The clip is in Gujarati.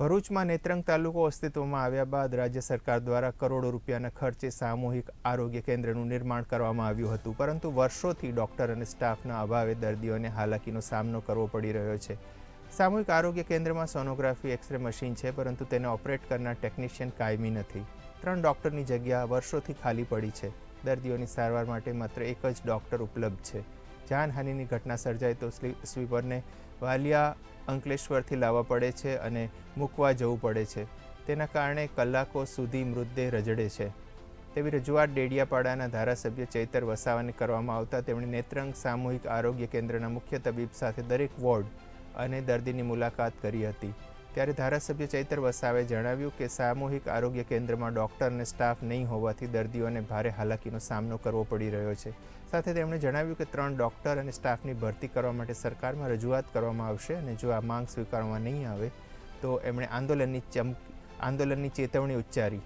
ભરૂચમાં નેત્રંગ તાલુકો અસ્તિત્વમાં આવ્યા બાદ રાજ્ય સરકાર દ્વારા કરોડો રૂપિયાના ખર્ચે સામૂહિક આરોગ્ય કેન્દ્રનું નિર્માણ કરવામાં આવ્યું હતું. પરંતુ વર્ષોથી ડોક્ટર અને સ્ટાફના અભાવે દર્દીઓને હાલાકીનો સામનો કરવો પડી રહ્યો છે. સામૂહિક આરોગ્ય કેન્દ્રમાં સોનોગ્રાફી, એક્સરે મશીન છે, પરંતુ તેને ઓપરેટ કરનાર ટેકનિશિયન કાયમી નથી. ત્રણ ડૉક્ટરની જગ્યા વર્ષોથી ખાલી પડી છે. દર્દીઓની સારવાર માટે માત્ર એક જ ડૉક્ટર ઉપલબ્ધ છે. જાનહાનિની ઘટના સર્જાય તો સ્લીપરને વાલિયા અંકલેશ્વરથી લાવવા પડે છે અને મૂકવા જવું પડે છે. તેના કારણે કલાકો સુધી મૃતદેહ રજડે છે. તેવી રજૂઆત ડેડિયાપાડાના ધારાસભ્ય ચૈતર વસાવાને કરવામાં આવતા તેમણે નેત્રંગ સામૂહિક આરોગ્ય કેન્દ્રના મુખ્ય તબીબ સાથે દરેક વોર્ડ અને દર્દીની મુલાકાત કરી હતી. ત્યારે ધારાસભ્ય ચૈતર વસાવે જણાવ્યું કે સામૂહિક આરોગ્ય કેન્દ્રમાં ડોક્ટર અને સ્ટાફ નહીં હોવાથી દર્દીઓને ભારે હાલાકીનો સામનો કરવો પડી રહ્યો છે. સાથે તેમણે જણાવ્યું કે ત્રણ ડોક્ટર અને સ્ટાફની ભરતી કરવા માટે સરકારમાં રજૂઆત કરવામાં આવશે અને જો આ માંગ સ્વીકારવામાં નહીં આવે તો એમણે આંદોલનની ચમ, આંદોલનની ચેતવણી ઉચ્ચારી.